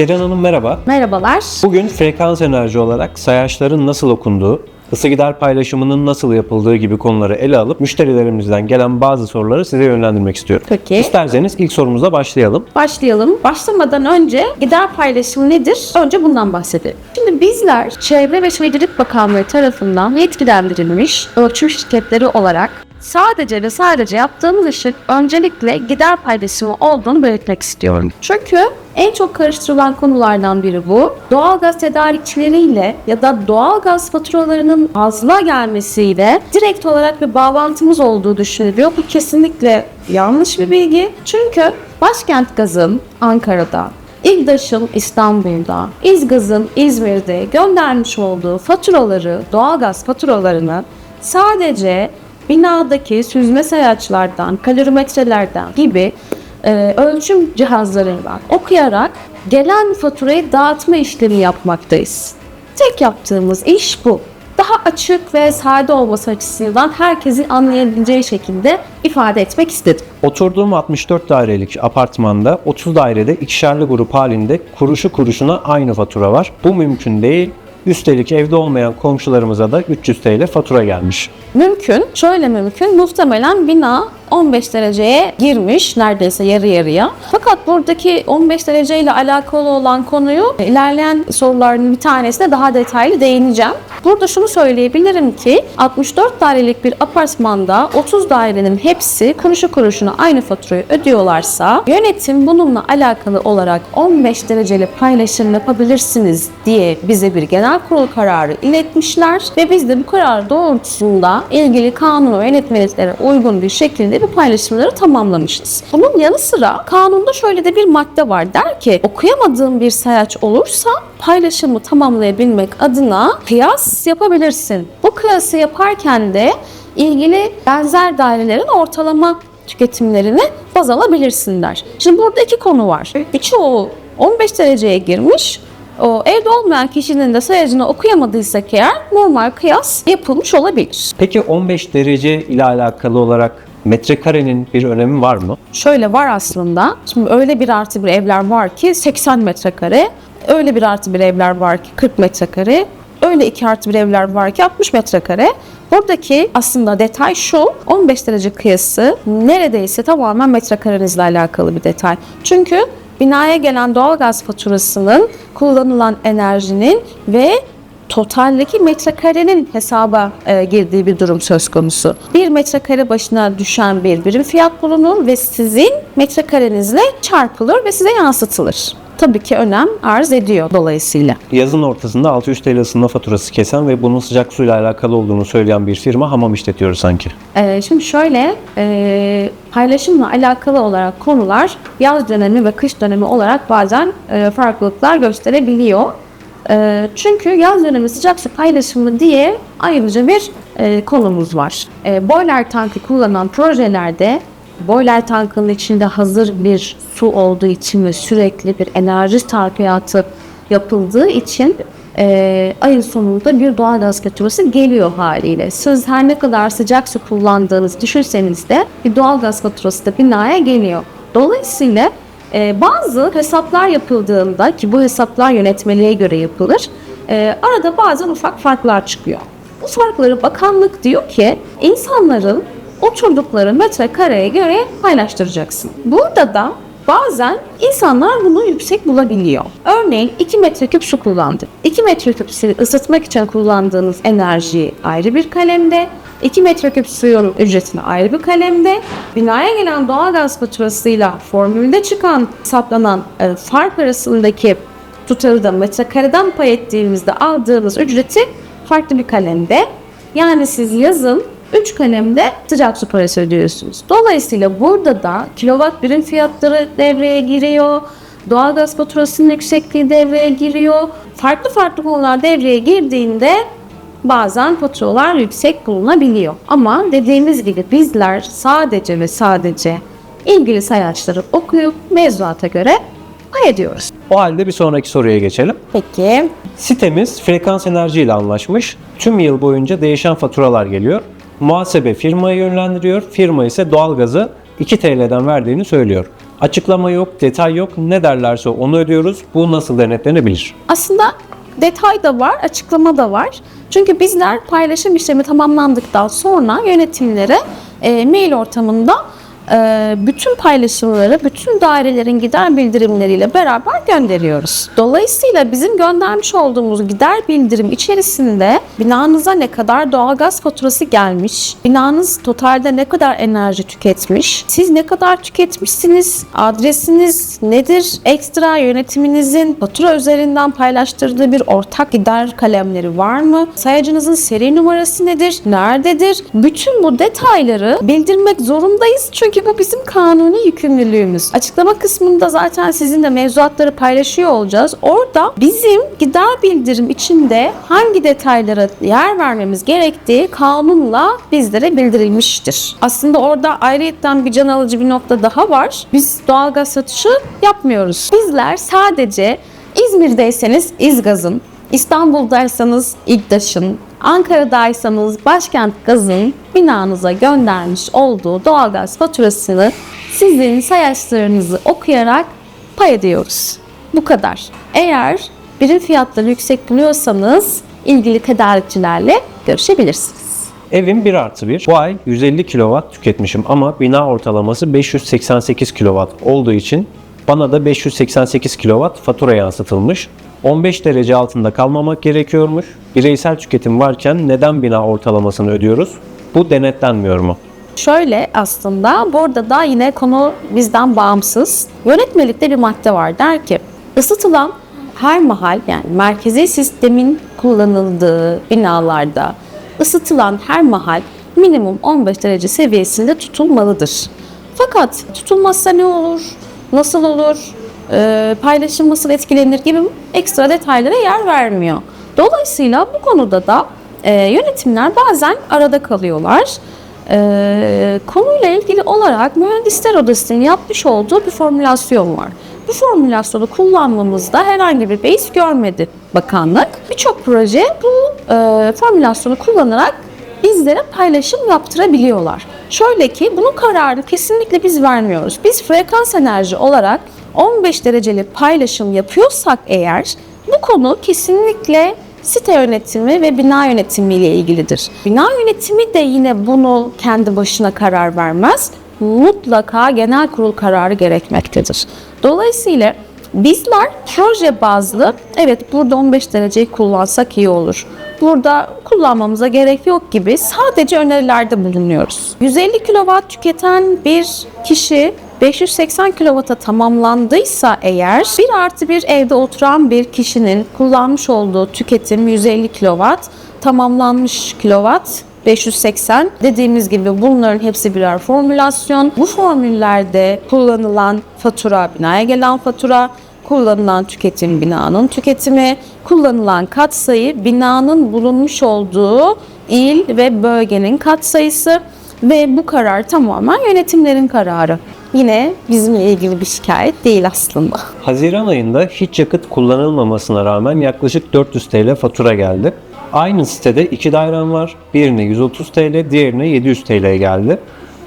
Ceren Hanım merhaba. Merhabalar. Bugün frekans enerji olarak sayaçların nasıl okunduğu, ısı gider paylaşımının nasıl yapıldığı gibi konuları ele alıp müşterilerimizden gelen bazı soruları size yönlendirmek istiyorum. Peki. İsterseniz ilk sorumuzla başlayalım. Başlayalım. Başlamadan önce gider paylaşımı nedir? Önce bundan bahsedelim. Şimdi bizler Çevre ve Şehircilik Bakanlığı tarafından yetkilendirilmiş ölçüm şirketleri olarak sadece ve sadece yaptığımız işin öncelikle gider paylaşımı olduğunu belirtmek istiyorum. Çünkü en çok karıştırılan konulardan biri bu. Doğalgaz tedarikçileriyle ya da doğalgaz faturalarının fazla gelmesiyle direkt olarak bir bağlantımız olduğu düşünülüyor. Bu kesinlikle yanlış bir bilgi. Çünkü başkent gazın Ankara'da, İGDAŞ'ın İstanbul'da, İzgaz'ın İzmir'de göndermiş olduğu faturaları, doğalgaz faturalarını sadece binadaki süzme sayaçlardan, kalorimetrelerden gibi e, ölçüm cihazlarından okuyarak gelen faturayı dağıtma işlemi yapmaktayız. Tek yaptığımız iş bu. Daha açık ve sade olması açısından herkesin anlayabileceği şekilde ifade etmek istedim. Oturduğum 64 dairelik apartmanda 30 dairede ikişerli grup halinde kuruşu kuruşuna aynı fatura var. Bu mümkün değil. Üstelik evde olmayan komşularımıza da 300 TL fatura gelmiş. Mümkün, şöyle mümkün. Muhtemelen bina 15 dereceye girmiş neredeyse yarı yarıya. Fakat buradaki 15 dereceyle alakalı olan konuyu ilerleyen soruların bir tanesine daha detaylı değineceğim. Burada şunu söyleyebilirim ki 64 dairelik bir apartmanda 30 dairenin hepsi kuruşu kuruşuna aynı faturayı ödüyorlarsa yönetim bununla alakalı olarak 15 dereceli paylaşım yapabilirsiniz diye bize bir genel kurul kararı iletmişler ve biz de bu karar doğrultusunda ilgili kanun ve yönetmeliklere uygun bir şekilde bu paylaşımları tamamlamışız. Bunun yanı sıra kanunda şöyle de bir madde var. Der ki okuyamadığın bir sayaç olursa paylaşımı tamamlayabilmek adına kıyas yapabilirsin. Bu kıyası yaparken de ilgili benzer dairelerin ortalama tüketimlerini baz alabilirsin der. Şimdi burada iki konu var. Birçoğu 15 dereceye girmiş. O evde olmayan kişinin de sayacını okuyamadıysak eğer normal kıyas yapılmış olabilir. Peki 15 derece ile alakalı olarak metrekarenin bir önemi var mı? Şöyle var aslında. Şimdi öyle bir artı bir evler var ki 80 metrekare. Öyle bir artı bir evler var ki 40 metrekare. Öyle iki artı bir evler var ki 60 metrekare. Buradaki aslında detay şu, 15 derece kıyası neredeyse tamamen metrekarenizle alakalı bir detay. Çünkü binaya gelen doğalgaz faturasının kullanılan enerjinin ve totaldeki metrekarenin hesaba e, girdiği bir durum söz konusu. Bir metrekare başına düşen bir birim fiyat bulunur ve sizin metrekarenizle çarpılır ve size yansıtılır. Tabii ki önem arz ediyor dolayısıyla. Yazın ortasında 600 TL ısınma faturası kesen ve bunun sıcak suyla alakalı olduğunu söyleyen bir firma hamam işletiyor sanki. Ee, şimdi şöyle e, paylaşımla alakalı olarak konular yaz dönemi ve kış dönemi olarak bazen e, farklılıklar gösterebiliyor. E, çünkü yaz dönemi sıcak su paylaşımı diye ayrıca bir e, konumuz var. E, boiler tankı kullanan projelerde boiler tankının içinde hazır bir su olduğu için ve sürekli bir enerji sarfiyatı yapıldığı için e, ayın sonunda bir doğalgaz faturası geliyor haliyle. Siz her ne kadar sıcak su kullandığınızı düşünseniz de bir doğalgaz faturası da binaya geliyor. Dolayısıyla e, bazı hesaplar yapıldığında ki bu hesaplar yönetmeliğe göre yapılır, e, arada bazen ufak farklar çıkıyor. Bu farkları bakanlık diyor ki insanların oturdukları metrekareye göre paylaştıracaksın. Burada da bazen insanlar bunu yüksek bulabiliyor. Örneğin 2 metreküp su kullandı. 2 metreküp ısıtmak için kullandığınız enerji ayrı bir kalemde. 2 metreküp suyun ücretini ayrı bir kalemde. Binaya gelen doğalgaz faturasıyla formülde çıkan, hesaplanan e, fark arasındaki tutarı da metrekareden pay ettiğimizde aldığımız ücreti farklı bir kalemde. Yani siz yazın 3 kalemde sıcak su parası ödüyorsunuz. Dolayısıyla burada da kilowatt birim fiyatları devreye giriyor. Doğalgaz faturasının yüksekliği devreye giriyor. Farklı farklı konular devreye girdiğinde bazen faturalar yüksek bulunabiliyor. Ama dediğimiz gibi bizler sadece ve sadece ilgili sayaçları okuyup mevzuata göre pay ediyoruz. O halde bir sonraki soruya geçelim. Peki Sitemiz frekans enerji ile anlaşmış. Tüm yıl boyunca değişen faturalar geliyor. Muhasebe firmayı yönlendiriyor. Firma ise doğalgazı 2 TL'den verdiğini söylüyor. Açıklama yok, detay yok. Ne derlerse onu ödüyoruz. Bu nasıl denetlenebilir? Aslında detay da var, açıklama da var. Çünkü bizler paylaşım işlemi tamamlandıktan sonra yönetimlere e, mail ortamında bütün paylaşımları, bütün dairelerin gider bildirimleriyle beraber gönderiyoruz. Dolayısıyla bizim göndermiş olduğumuz gider bildirim içerisinde binanıza ne kadar doğalgaz faturası gelmiş, binanız totalde ne kadar enerji tüketmiş, siz ne kadar tüketmişsiniz, adresiniz nedir, ekstra yönetiminizin fatura üzerinden paylaştırdığı bir ortak gider kalemleri var mı, sayacınızın seri numarası nedir, nerededir, bütün bu detayları bildirmek zorundayız çünkü bu bizim kanuni yükümlülüğümüz. Açıklama kısmında zaten sizinle mevzuatları paylaşıyor olacağız. Orada bizim gider bildirim içinde hangi detaylara yer vermemiz gerektiği kanunla bizlere bildirilmiştir. Aslında orada ayrıyetten bir can alıcı bir nokta daha var. Biz doğalgaz satışı yapmıyoruz. Bizler sadece İzmir'deyseniz İzgaz'ın, İstanbul'daysanız İGDAŞ'ın, Ankara'daysanız Başkent Gaz'ın binanıza göndermiş olduğu doğalgaz faturasını sizin sayaçlarınızı okuyarak pay ediyoruz. Bu kadar. Eğer birim fiyatları yüksek buluyorsanız ilgili tedarikçilerle görüşebilirsiniz. Evim 1 artı 1. Bu ay 150 kW tüketmişim ama bina ortalaması 588 kW olduğu için bana da 588 kW fatura yansıtılmış. 15 derece altında kalmamak gerekiyormuş. Bireysel tüketim varken neden bina ortalamasını ödüyoruz? Bu denetlenmiyor mu? Şöyle aslında burada da yine konu bizden bağımsız. Yönetmelikte bir madde var der ki ısıtılan her mahal yani merkezi sistemin kullanıldığı binalarda ısıtılan her mahal minimum 15 derece seviyesinde tutulmalıdır. Fakat tutulmazsa ne olur? Nasıl olur? Ee, paylaşım etkilenir gibi ekstra detaylara yer vermiyor. Dolayısıyla bu konuda da e, yönetimler bazen arada kalıyorlar. Ee, konuyla ilgili olarak Mühendisler Odası'nın yapmış olduğu bir formülasyon var. Bu formülasyonu kullanmamızda herhangi bir beis görmedi bakanlık. Birçok proje bu e, formülasyonu kullanarak bizlere paylaşım yaptırabiliyorlar. Şöyle ki bunun kararını kesinlikle biz vermiyoruz. Biz frekans enerji olarak 15 dereceli paylaşım yapıyorsak eğer bu konu kesinlikle site yönetimi ve bina yönetimi ile ilgilidir. Bina yönetimi de yine bunu kendi başına karar vermez. Mutlaka genel kurul kararı gerekmektedir. Dolayısıyla bizler proje bazlı evet burada 15 dereceyi kullansak iyi olur. Burada kullanmamıza gerek yok gibi sadece önerilerde bulunuyoruz. 150 kW tüketen bir kişi 580 kW'a tamamlandıysa eğer 1 artı bir evde oturan bir kişinin kullanmış olduğu tüketim 150 kW tamamlanmış kW 580 dediğimiz gibi bunların hepsi birer formülasyon. Bu formüllerde kullanılan fatura binaya gelen fatura, kullanılan tüketim binanın tüketimi, kullanılan katsayı binanın bulunmuş olduğu il ve bölgenin katsayısı ve bu karar tamamen yönetimlerin kararı. Yine bizimle ilgili bir şikayet değil aslında. Haziran ayında hiç yakıt kullanılmamasına rağmen yaklaşık 400 TL fatura geldi. Aynı sitede iki dairem var. Birine 130 TL, diğerine 700 TL geldi.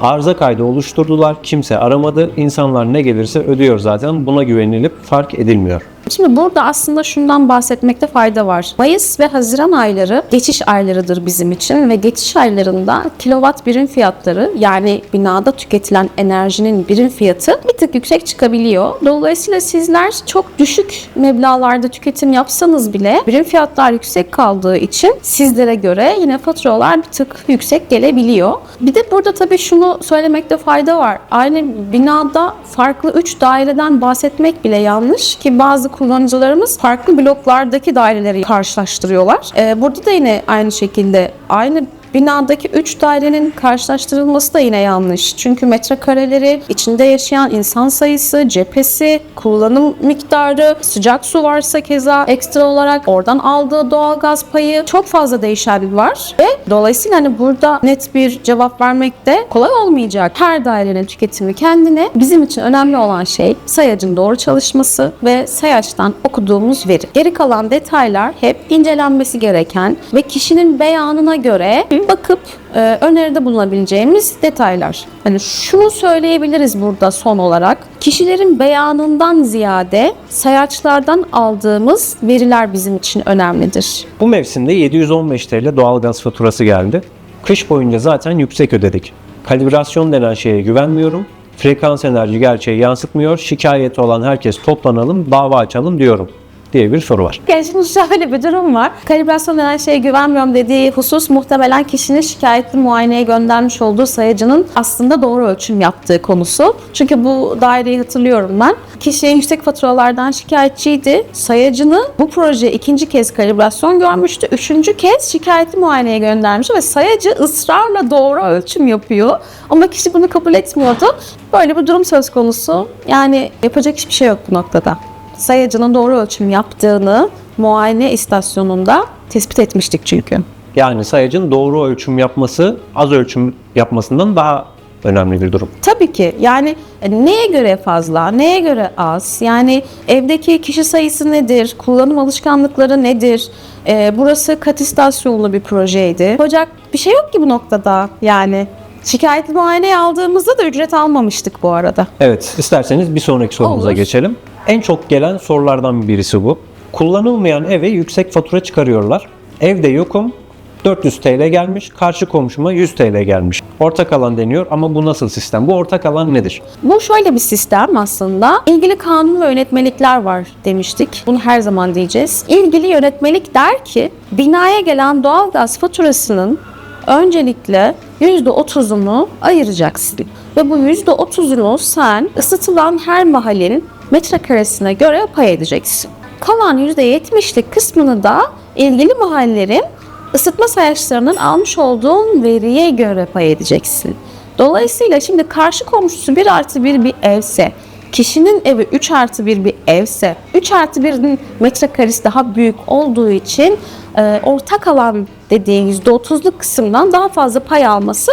Arıza kaydı oluşturdular. Kimse aramadı. İnsanlar ne gelirse ödüyor zaten. Buna güvenilip fark edilmiyor. Şimdi burada aslında şundan bahsetmekte fayda var. Mayıs ve Haziran ayları geçiş aylarıdır bizim için ve geçiş aylarında kilowatt birim fiyatları yani binada tüketilen enerjinin birim fiyatı bir tık yüksek çıkabiliyor. Dolayısıyla sizler çok düşük meblağlarda tüketim yapsanız bile birim fiyatlar yüksek kaldığı için sizlere göre yine faturalar bir tık yüksek gelebiliyor. Bir de burada tabii şunu söylemekte fayda var. Aynı binada farklı 3 daireden bahsetmek bile yanlış ki bazı kullanıcılarımız farklı bloklardaki daireleri karşılaştırıyorlar. Ee, burada da yine aynı şekilde aynı binadaki 3 dairenin karşılaştırılması da yine yanlış. Çünkü metrekareleri, içinde yaşayan insan sayısı, cephesi, kullanım miktarı, sıcak su varsa keza ekstra olarak oradan aldığı doğalgaz payı çok fazla değişen var ve dolayısıyla hani burada net bir cevap vermek de kolay olmayacak. Her dairenin tüketimi kendine. Bizim için önemli olan şey sayacın doğru çalışması ve sayaçtan okuduğumuz veri. Geri kalan detaylar hep incelenmesi gereken ve kişinin beyanına göre bir bakıp e, öneride bulunabileceğimiz detaylar. Hani şunu söyleyebiliriz burada son olarak. Kişilerin beyanından ziyade sayaçlardan aldığımız veriler bizim için önemlidir. Bu mevsimde 715 TL doğalgaz faturası geldi. Kış boyunca zaten yüksek ödedik. Kalibrasyon denen şeye güvenmiyorum. Frekans enerji gerçeği yansıtmıyor. Şikayeti olan herkes toplanalım, dava açalım diyorum diye bir soru var. Yani şimdi şöyle bir durum var. Kalibrasyon denen şeye güvenmiyorum dediği husus muhtemelen kişinin şikayetli muayeneye göndermiş olduğu sayacının aslında doğru ölçüm yaptığı konusu. Çünkü bu daireyi hatırlıyorum ben. Kişi yüksek faturalardan şikayetçiydi. Sayacını bu proje ikinci kez kalibrasyon görmüştü. Üçüncü kez şikayetli muayeneye göndermiş ve sayacı ısrarla doğru ölçüm yapıyor. Ama kişi bunu kabul etmiyordu. Böyle bir durum söz konusu. Yani yapacak hiçbir şey yok bu noktada sayacının doğru ölçüm yaptığını muayene istasyonunda tespit etmiştik çünkü. Yani sayacın doğru ölçüm yapması az ölçüm yapmasından daha önemli bir durum. Tabii ki yani e, neye göre fazla, neye göre az? Yani evdeki kişi sayısı nedir? Kullanım alışkanlıkları nedir? Ee, burası kat istasyonlu bir projeydi. Yapacak bir şey yok ki bu noktada yani. Şikayetli muayeneye aldığımızda da ücret almamıştık bu arada. Evet, isterseniz bir sonraki sorumuza Olur. geçelim. En çok gelen sorulardan birisi bu. Kullanılmayan eve yüksek fatura çıkarıyorlar. Evde yokum, 400 TL gelmiş, karşı komşuma 100 TL gelmiş. Ortak alan deniyor ama bu nasıl sistem? Bu ortak alan nedir? Bu şöyle bir sistem aslında. İlgili kanun ve yönetmelikler var demiştik. Bunu her zaman diyeceğiz. İlgili yönetmelik der ki binaya gelen doğalgaz faturasının öncelikle %30'unu ayıracaksın. Ve bu %30'unu sen ısıtılan her mahallenin metrekaresine göre pay edeceksin. Kalan %70'lik kısmını da ilgili mahallelerin ısıtma sayaçlarının almış olduğun veriye göre pay edeceksin. Dolayısıyla şimdi karşı komşusu 1 artı 1 bir evse, kişinin evi 3 artı 1 bir evse, 3 artı 1'in metrekaresi daha büyük olduğu için e, ortak alan dediğin %30'luk kısımdan daha fazla pay alması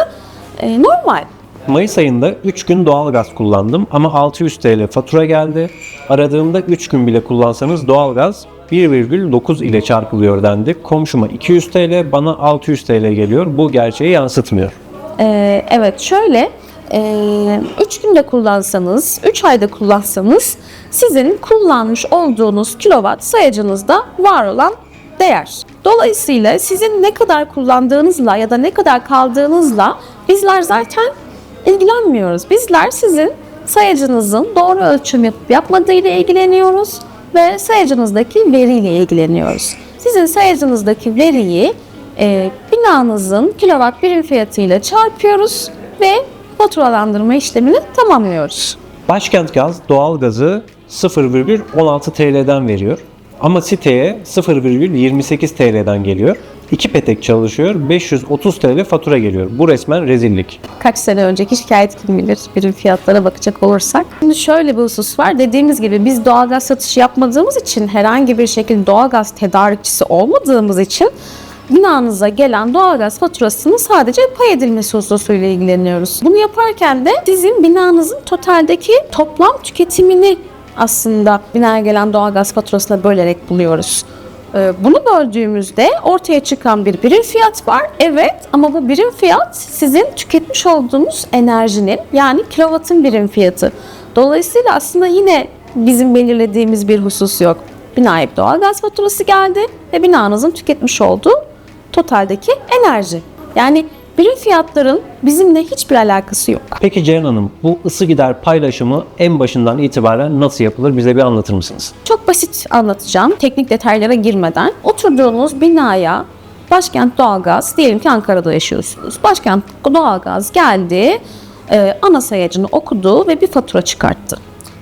e, normal. Mayıs ayında 3 gün doğalgaz kullandım ama 600 TL fatura geldi. Aradığımda 3 gün bile kullansanız doğalgaz 1,9 ile çarpılıyor dendi. Komşuma 200 TL, bana 600 TL geliyor. Bu gerçeği yansıtmıyor. Ee, evet şöyle 3 günde kullansanız, 3 ayda kullansanız sizin kullanmış olduğunuz kilowatt sayacınızda var olan değer. Dolayısıyla sizin ne kadar kullandığınızla ya da ne kadar kaldığınızla bizler zaten ilgilenmiyoruz. Bizler sizin sayacınızın doğru ölçüm yapıp yapmadığıyla ilgileniyoruz ve sayacınızdaki veriyle ilgileniyoruz. Sizin sayacınızdaki veriyi e, binanızın kilowatt birim fiyatıyla çarpıyoruz ve faturalandırma işlemini tamamlıyoruz. Başkent Gaz doğalgazı 0,16 TL'den veriyor. Ama siteye 0,28 TL'den geliyor. İki petek çalışıyor. 530 TL fatura geliyor. Bu resmen rezillik. Kaç sene önceki şikayet kim bilir birim fiyatlara bakacak olursak. Şimdi şöyle bir husus var. Dediğimiz gibi biz doğalgaz satışı yapmadığımız için herhangi bir şekilde doğalgaz tedarikçisi olmadığımız için binanıza gelen doğalgaz faturasının sadece pay edilmesi hususuyla ilgileniyoruz. Bunu yaparken de sizin binanızın totaldeki toplam tüketimini aslında binaya gelen doğalgaz faturasına bölerek buluyoruz. Ee, Bunu böldüğümüzde ortaya çıkan bir birim fiyat var. Evet ama bu birim fiyat sizin tüketmiş olduğunuz enerjinin yani kilovatın birim fiyatı. Dolayısıyla aslında yine bizim belirlediğimiz bir husus yok. Binaya bir doğalgaz faturası geldi ve binanızın tüketmiş olduğu totaldeki enerji. Yani birim fiyatların bizimle hiçbir alakası yok. Peki Ceyhan Hanım bu ısı gider paylaşımı en başından itibaren nasıl yapılır bize bir anlatır mısınız? Çok basit anlatacağım. Teknik detaylara girmeden. Oturduğunuz binaya Başkent Doğalgaz, diyelim ki Ankara'da yaşıyorsunuz. Başkent Doğalgaz geldi, e, ana sayacını okudu ve bir fatura çıkarttı.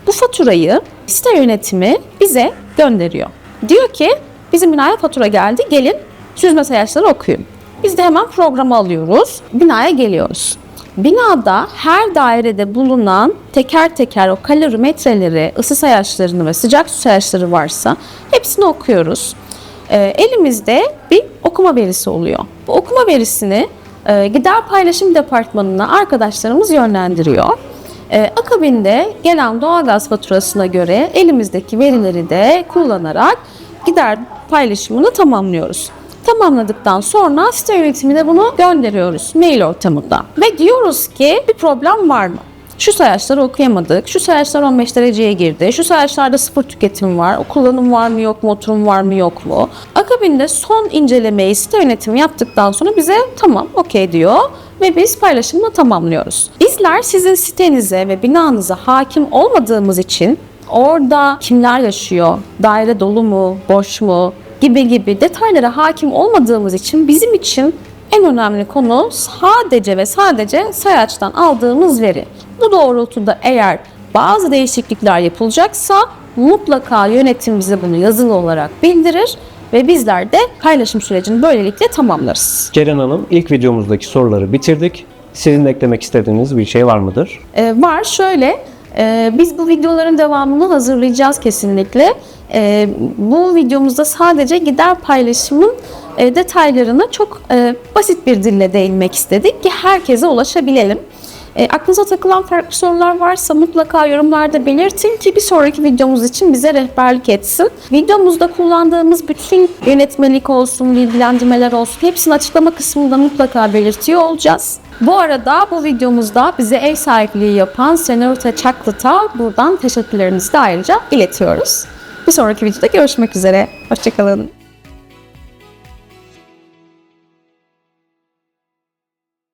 Bu faturayı site yönetimi bize gönderiyor. Diyor ki bizim binaya fatura geldi, gelin süzme sayaçları okuyun. Biz hemen programı alıyoruz, binaya geliyoruz. Binada her dairede bulunan teker teker o kalorimetreleri, ısı sayaçlarını ve sıcak su sayaçları varsa hepsini okuyoruz. Ee, elimizde bir okuma verisi oluyor. Bu okuma verisini e, gider paylaşım departmanına arkadaşlarımız yönlendiriyor. Ee, akabinde gelen doğalgaz faturasına göre elimizdeki verileri de kullanarak gider paylaşımını tamamlıyoruz. Tamamladıktan sonra site yönetimine bunu gönderiyoruz mail ortamında. Ve diyoruz ki bir problem var mı? Şu sayaçları okuyamadık, şu sayaçlar 15 dereceye girdi, şu sayaçlarda sıfır tüketim var, o kullanım var mı yok mu, oturum var mı yok mu? Akabinde son incelemeyi site yönetimi yaptıktan sonra bize tamam okey diyor ve biz paylaşımını tamamlıyoruz. Bizler sizin sitenize ve binanıza hakim olmadığımız için orada kimler yaşıyor, daire dolu mu, boş mu gibi gibi detaylara hakim olmadığımız için bizim için en önemli konu sadece ve sadece sayaçtan aldığımız veri. Bu doğrultuda eğer bazı değişiklikler yapılacaksa mutlaka yönetim bize bunu yazılı olarak bildirir ve bizler de paylaşım sürecini böylelikle tamamlarız. Ceren Hanım ilk videomuzdaki soruları bitirdik. Sizin eklemek istediğiniz bir şey var mıdır? Ee, var şöyle, e, biz bu videoların devamını hazırlayacağız kesinlikle. E, bu videomuzda sadece gider paylaşımın e, detaylarına çok e, basit bir dille değinmek istedik ki herkese ulaşabilelim. E, aklınıza takılan farklı sorular varsa mutlaka yorumlarda belirtin ki bir sonraki videomuz için bize rehberlik etsin. Videomuzda kullandığımız bütün yönetmelik olsun, bilgilendirmeler olsun hepsini açıklama kısmında mutlaka belirtiyor olacağız. Bu arada bu videomuzda bize ev sahipliği yapan Senorita Çaklıt'a buradan teşekkürlerimizi de ayrıca iletiyoruz. Bir sonraki videoda görüşmek üzere. Hoşçakalın.